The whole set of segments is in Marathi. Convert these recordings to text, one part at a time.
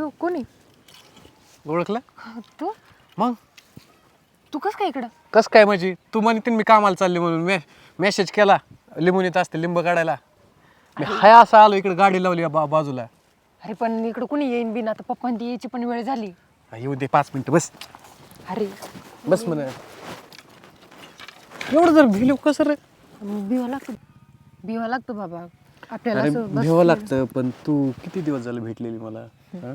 यो कोणी? ओळखलं? तू? मग? तू कस काय इकडं? कस काय म्हणजे? तू म्हणते मी कामाला चालली म्हणून. मे मेसेज केला लिंबून येत असते लिंब काढायला. मी हाय असं आलो इकडे गाडी लावली बा बाजूला. अरे पण इकडं कोणी येईन बिन? आता पप्पा ती यायची पण वेळ झाली. हा, येऊ दे पाच मिनिटं बस. अरे. बस म्हणा. एवढं जर भिलो कसं रे भिवा लागतो. भिवा लागतो बाबा. आपल्याला अरे असं बस- भिवं लागतं पण तू किती दिवस झालं भेटलेली मला? हा?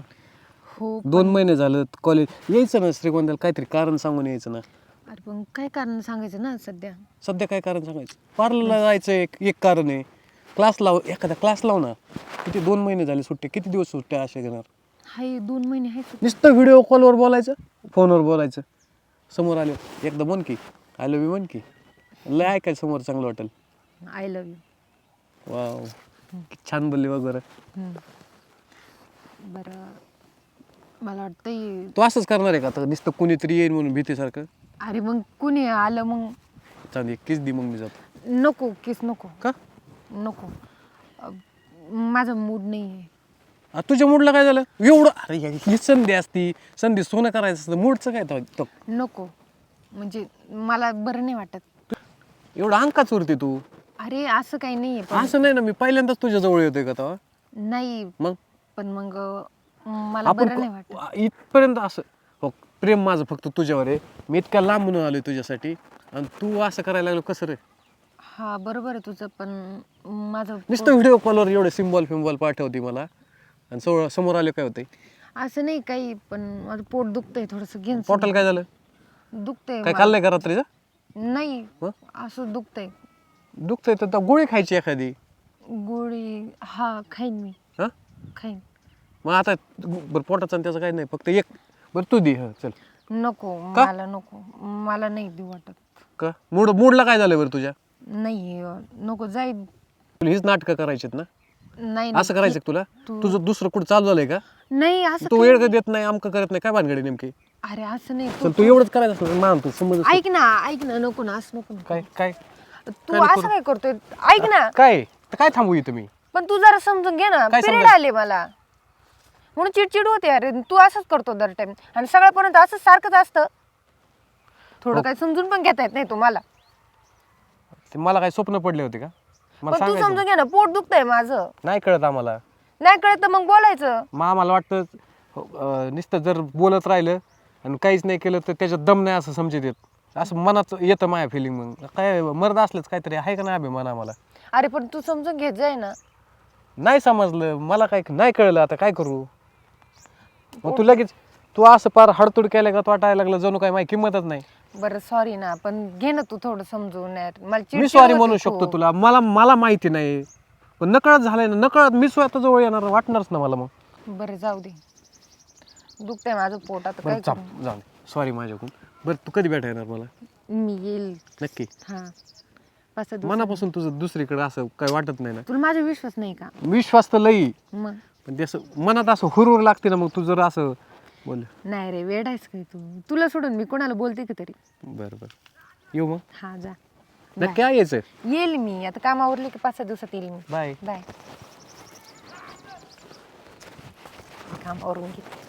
हो. दोन महिने झालं कॉलेज यायचं ना श्रीगोंद्याला काहीतरी कारण सांगून यायचं ना. अरे पण काय कारण सांगायचं ना सध्या? सध्या काय कारण सांगायचं? पार्लरला जायचं एक एक कारण आहे. क्लास लाव एखादा क्लास लाव ना. किती दोन महिने झाले सुट्टे किती दिवस सुट्ट्या असे घेणार? हाय दोन महिने आहे नुसतं व्हिडिओ कॉलवर बोलायचं फोनवर बोलायचं. समोर आले एकदा म्हण की आय लव्ह यू म्हण की. लय ऐकायचं समोर चांगलं वाटेल. आय लव्ह यू वाव छान बोलली वगैरे बरं. मला वाटतं तू असंच करणार आहे का? आता नुसतं कुणीतरी येईल म्हणून भीतीसारखं? अरे मग कुणी आलं मग? चांदी किस दी मग मी जातो. नको किस नको. का? नको. अ, माझा मूड नाही आहे. आ, तुझ्या मूडला काय झालं? एवढं अरे यार, ही संधी असती. संधी सोनं करायचं असतं. मूडचं काय तो- तो नको. म्हणजे मला बरं नाही वाटत. एवढं अंकाच उरते तू. अरे असं काही नाही आहे असं नाही ना मी पहिल्यांदाच तुझ्या जवळ येतोय का तेव्हा नाही. मग? पण मग मला बरं नाही वाटत. इथपर्यंत असं हो प्रेम माझं फक्त तुझ्यावर आहे. मी इतक्या लांबून आलोय तुझ्यासाठी. आणि तू असं करायला लागलो कसं रे? हा बरोबर आहे तुझं पण माझं नुसतं व्हिडिओ कॉलवर एवढे सिम्बॉल फिम्बॉल पाठवते मला. आणि समोर समोर आले काय होते असं नाही काही पण माझं पोट दुखतंय थोडंसं घेऊन पोटाला काय झालं? दुखतंय काय. खाल्लंय का रात्रीचं नाही मग? असं दुखतंय. दुखतंय तर आता गोळी खायची एखादी. गोळी हा खाईन मी. हा खाईन मग आता बरं पोटाचं आणि त्याचं काय नाही फक्त एक. बरं तू दे हा चल. नको का? मला नको. मला नाही देऊ वाटत. का? मूड मूडला काय झालं बरं तुझ्या? नाही अ, नको जाई तुला हीच नाटकं करायचीत ना? नाही असं करायचं का तुला? तू- तुझं दुसरं कुठं चालू झालंय का? नाही असं तू काही वेळ देत नाही आमकं करत नाही? काय भानगडी नेमकी? अरे असं नाही. चल तू एवढंच करायचं असलं मान तू समज ऐक ना ऐक ना नको ना असं नको ना. काय काय? तू काय नको? असं काय करतोय. ऐक ना. काय? तर काय थांबू इथं मी? पण तू जरा समजून घे ना. काय पिरियड समजायचं? आले मला. म्हणून चिडचिड होते अरे तू असंच करतो दर टाइम आणि सगळ्यापर्यंत असंच सारखंच असतं. थोडं हो. काय समजून पण घेता येत नाही तुम्हाला. ते मला काय स्वप्न पडले होते का? मला पण तू सांगायचं. समजून घे ना पोट दुखतंय माझं. नाही कळत आम्हाला. नाही कळत तर मग बोलायचं. मग आम्हाला वाटतं अं, नुसतं जर बोलत राहिलं आणि काहीच नाही केलं तर त्याच्यात दम नाही असं समजत येत. असं मनात येतं माझ्या फिलिंग मग. काय मर्द असलंच काहीतरी आहे का नाही अभिमान आम्हाला? अरे पण तू समजून घेत जाय ना. नाही समजलं मला काय नाही कळलं आता काय करू? मग तू लगेच तू असं पार हडतूड केलं का वाटायला लागलं जणू काय माझी किंमतच नाही. बरं सॉरी ना पण घे ना तू थोडं समजून यार मला मी चिडचिड सॉरी होते म्हणू खूप. शकतो तुला. मला मला माहिती नाही. पण नकळत झालंय ना नकळत मी स्वतः जवळ येणार वाटणारच ना मला मग. बरं जाऊ दे. दुखतंय माझं पोट आता बरं काय चाप करू? जाऊ सॉरी माझ्याकडून. बरं तू कधी भेटा येणार मला? मी येईल. नक्की. हा. पाच सहा दिवस मनापासून तुझं दुसरीकडे असं काय वाटत नाही ना? तुला माझा विश्वास नाही का? विश्वास तर लई. मग? पण ते असं मनात असं हुरहुर लागते ना मग तू जर असं बोल. नाही रे वेड आहेस काय तू? तुला सोडून मी कोणाला बोलते का तरी? बरं बरं. येऊ मग? हा जा. नक्की काय यायचं येईल मी. आता कामावरले की पाच सहा दिवसात येईल मी. बाय. बाय. कामावरून घे.